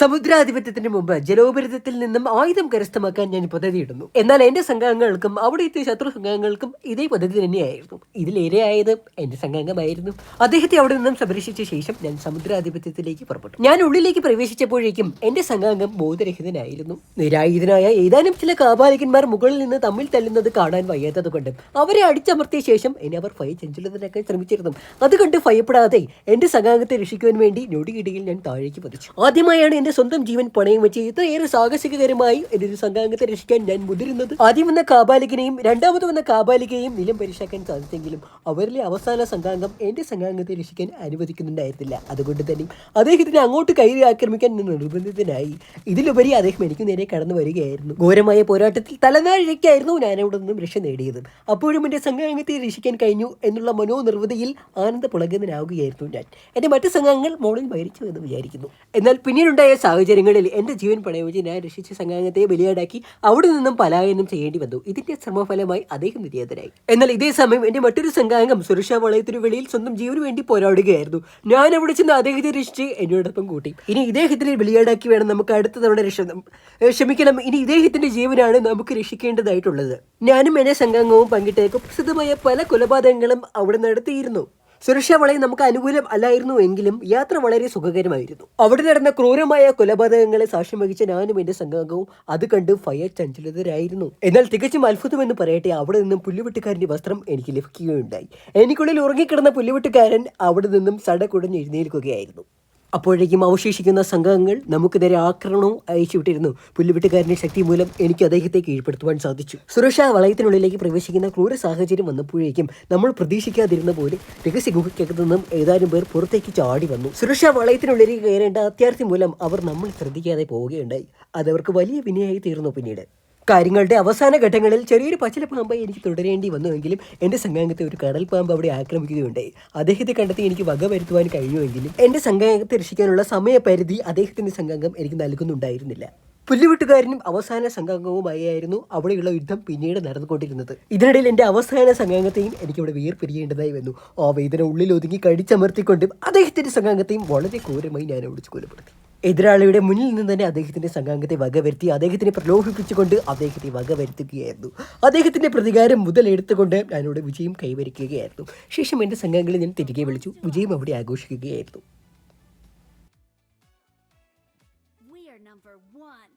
സമുദ്രാധിപത്യത്തിന് മുമ്പ് ജലോപരിതത്തിൽ നിന്നും ആയുധം കരസ്ഥമാക്കാൻ ഞാൻ പദ്ധതിയിടുന്നു എന്നാൽ എന്റെ സംഘാംഗങ്ങൾക്കും അവിടെ എത്തിയ ശത്രു സംഘാംഗങ്ങൾക്കും ഇതേ പദ്ധതി തന്നെയായിരുന്നു. ഇതിലേറെയായത് എന്റെ സംഘാംഗമായിരുന്നു. അദ്ദേഹത്തെ അവിടെ നിന്നും സംരക്ഷിച്ച ശേഷം ഞാൻ സമുദ്രാധിപത്യത്തിലേക്ക് പുറപ്പെട്ടു. ഞാൻ ഉള്ളിലേക്ക് പ്രവേശിച്ചപ്പോഴേക്കും എന്റെ സംഘാംഗം ബോധരഹിതനായിരുന്നു. നിരായുധനായ ഏതാനും ചില കാപാലികന്മാർ മുകളിൽ നിന്ന് തമ്മിൽ തല്ലുന്നത് കാണാൻ വയ്യാത്തത് കൊണ്ട് അവരെ അടിച്ചമർത്തിയ ശേഷം എന്നെ അവർ ഫയ ചഞ്ചലത്തിലാക്കാൻ ശ്രമിച്ചിരുന്നു. അത് കണ്ട് ഭയപ്പെടാതെ എന്റെ സംഘാംഗത്തെ രക്ഷിക്കുവാൻ വേണ്ടി ഞൊടിയിടയിൽ ഞാൻ താഴേക്ക് പതിച്ചു. ആദ്യമായാണ് എന്റെ സ്വന്തം ജീവൻ പണയം വെച്ച് ഇത്രയേറെ സാഹസികകരമായി എന്റെ ഒരു സംഘാംഗത്തെ രക്ഷിക്കാൻ ഞാൻ മുതിരുന്നത്. ആദ്യം വന്ന കാബാലികനെയും രണ്ടാമത് വന്ന കാബാലികയെയും നിലം പരിശാക്കാൻ സാധിച്ചെങ്കിലും അവരിലെ അവസാന സംഘാംഗം എന്റെ സംഘാംഗത്തെ രക്ഷിക്കാൻ അനുവദിക്കുന്നുണ്ടായിരുന്നില്ല. അതുകൊണ്ട് തന്നെ അദ്ദേഹത്തിന് അങ്ങോട്ട് കയറി ആക്രമിക്കാൻ നിർബന്ധിതനായി. ഇതിലുപരി അദ്ദേഹം എനിക്ക് നേരെ കടന്നു വരികയായിരുന്നു. ഘോരമായ പോരാട്ടത്തിൽ തലനാഴിക്കായിരുന്നു ഞാൻ അവിടെ നിന്നും രക്ഷ നേടിയത്. അപ്പോഴും എന്റെ സംഘാംഗത്തെ രക്ഷിക്കാൻ കഴിഞ്ഞു എന്നുള്ള മനോനിർവൃതിയിൽ ആനന്ദ പുളകുന്നനാവുകയായിരുന്നു ഞാൻ. എന്റെ മറ്റു സംഘാംഗങ്ങൾ മോളിൽ മരിച്ചു എന്ന് വിചാരിക്കുന്നു. എന്നാൽ പിന്നീടുണ്ടായ സാഹചര്യങ്ങളിൽ എന്റെ ജീവൻ പണയവച്ച് ഞാൻ രക്ഷിച്ച സംഘാംഗത്തെ ബലിയാടാക്കി അവിടെ നിന്നും പലായനം ചെയ്യേണ്ടി വന്നു. ഇതിന്റെ ശ്രമഫലമായി അദ്ദേഹം നിര്യാതനായി എന്നാൽ ഇതേ സമയം എന്റെ മറ്റൊരു സംഘാംഗം സുരക്ഷാ വളയത്തിനു വെളിയിൽ സ്വന്തം ജീവന് വേണ്ടി പോരാടുകയായിരുന്നു. ഞാൻ അവിടെ ചെന്ന് അദ്ദേഹത്തെ രക്ഷിച്ച് എന്നോടൊപ്പം കൂട്ടി. ഇനി ഇദ്ദേഹത്തിനെ ബലിയാടാക്കി വേണം നമുക്ക് അടുത്ത തവണ രക്ഷ ക്ഷമിക്കണം. ഇനി ഇദ്ദേഹത്തിന്റെ ജീവനാണ് നമുക്ക് രക്ഷിക്കേണ്ടതായിട്ടുള്ളത്. ഞാനും എന്നെ സംഘാംഗവും പങ്കിട്ടേക്ക്. പ്രസിദ്ധമായ പല കൊലപാതകങ്ങളും അവിടെ നടത്തിയിരുന്നു. സുരക്ഷാ വളയം നമുക്ക് അനുകൂലം അല്ലായിരുന്നു എങ്കിലും യാത്ര വളരെ സുഖകരമായിരുന്നു. അവിടെ നടന്ന ക്രൂരമായ കൊലപാതകങ്ങളെ സാക്ഷ്യം വഹിച്ച ഞാനും എന്റെ സംഘാംഗവും അത് കണ്ട് ഫയർ ചഞ്ചലിതരായിരുന്നു എന്നാൽ തികച്ചും അത്ഭുതം എന്ന് പറയട്ടെ അവിടെ നിന്നും പുല്ലുവെട്ടുകാരന്റെ വസ്ത്രം എനിക്ക് ലഭിക്കുകയുണ്ടായി. എനിക്കുള്ളിൽ ഉറങ്ങിക്കിടന്ന പുല്ലുവെട്ടുകാരൻ അവിടെ നിന്നും സട എഴുന്നേൽക്കുകയായിരുന്നു. അപ്പോഴേക്കും അവശേഷിക്കുന്ന സംഘങ്ങൾ നമുക്ക് നേരെ ആക്രമണവും അയച്ചുവിട്ടിരുന്നു പുല്ലുവെട്ടുകാരന്റെ ശക്തി മൂലം എനിക്ക് അദ്ദേഹത്തെ കീഴ്പ്പെടുത്തുവാൻ സാധിച്ചു. സുരക്ഷാ വളയത്തിനുള്ളിലേക്ക് പ്രവേശിക്കുന്ന ക്രൂര സാഹചര്യം വന്നപ്പോഴേക്കും നമ്മൾ പ്രതീക്ഷിക്കാതിരുന്ന പോലെ രഹസ്യ ഗുഹയ്ക്കകത്തു നിന്നും ഏതാനും പേർ പുറത്തേക്ക് ചാടി വന്നു. സുരക്ഷാ വളയത്തിനുള്ളിലേക്ക് കയറേണ്ട അത്യാർത്ഥി മൂലം അവർ നമ്മൾ ശ്രദ്ധിക്കാതെ പോവുകയുണ്ടായി. അതവർക്ക് വലിയ വിനയായി തീർന്നു പിന്നീട്. കാര്യങ്ങളുടെ അവസാന ഘട്ടങ്ങളിൽ ചെറിയൊരു പച്ചില പാമ്പായി എനിക്ക് തുടരേണ്ടി വന്നുവെങ്കിലും എന്റെ സംഘാംഗത്തെ ഒരു കടൽ പാമ്പ് അവിടെ ആക്രമിക്കുകയുണ്ടായി. അദ്ദേഹത്തെ കണ്ടെത്തി എനിക്ക് വക വരുത്തുവാൻ കഴിഞ്ഞുവെങ്കിലും എന്റെ സംഘാംഗത്തെ രക്ഷിക്കാനുള്ള സമയപരിധി അദ്ദേഹത്തിന്റെ സംഘാംഗം എനിക്ക് നൽകുന്നുണ്ടായിരുന്നില്ല. പുല്ലുവിട്ടുകാരനും അവസാന സംഘാംഗവുമായിരുന്നു അവിടെയുള്ള യുദ്ധം പിന്നീട് നടന്നുകൊണ്ടിരുന്നത്. ഇതിനിടയിൽ എന്റെ അവസാന സംഘാംഗത്തെയും എനിക്കിവിടെ വേർപിരിയേണ്ടതായി വന്നു. ആ വേദന ഉള്ളിൽ ഒതുങ്ങി കടിച്ചമർത്തിക്കൊണ്ട് അദ്ദേഹത്തിന്റെ സംഘാംഗത്തെയും വളരെ ക്രൂരമായി ഞാൻ ഓടിച്ചു കൊലപ്പെടുത്തി. എതിരാളിയുടെ മുന്നിൽ നിന്ന് തന്നെ അദ്ദേഹത്തിന്റെ സംഘാംഗത്തെ വകവരുത്തി അദ്ദേഹത്തിനെ പ്രലോഭിപ്പിച്ചുകൊണ്ട് അദ്ദേഹത്തെ വകവരുത്തുകയായിരുന്നു. അദ്ദേഹത്തിന്റെ പ്രതികാരം മുതലെടുത്തുകൊണ്ട് ഞാനിവിടെ വിജയം കൈവരിക്കുകയായിരുന്നു. ശേഷം എന്റെ സംഘാംഗങ്ങളെ ഞാൻ തിരികെ വിളിച്ചു. വിജയം അവിടെ ആഘോഷിക്കുകയായിരുന്നു. We are number one.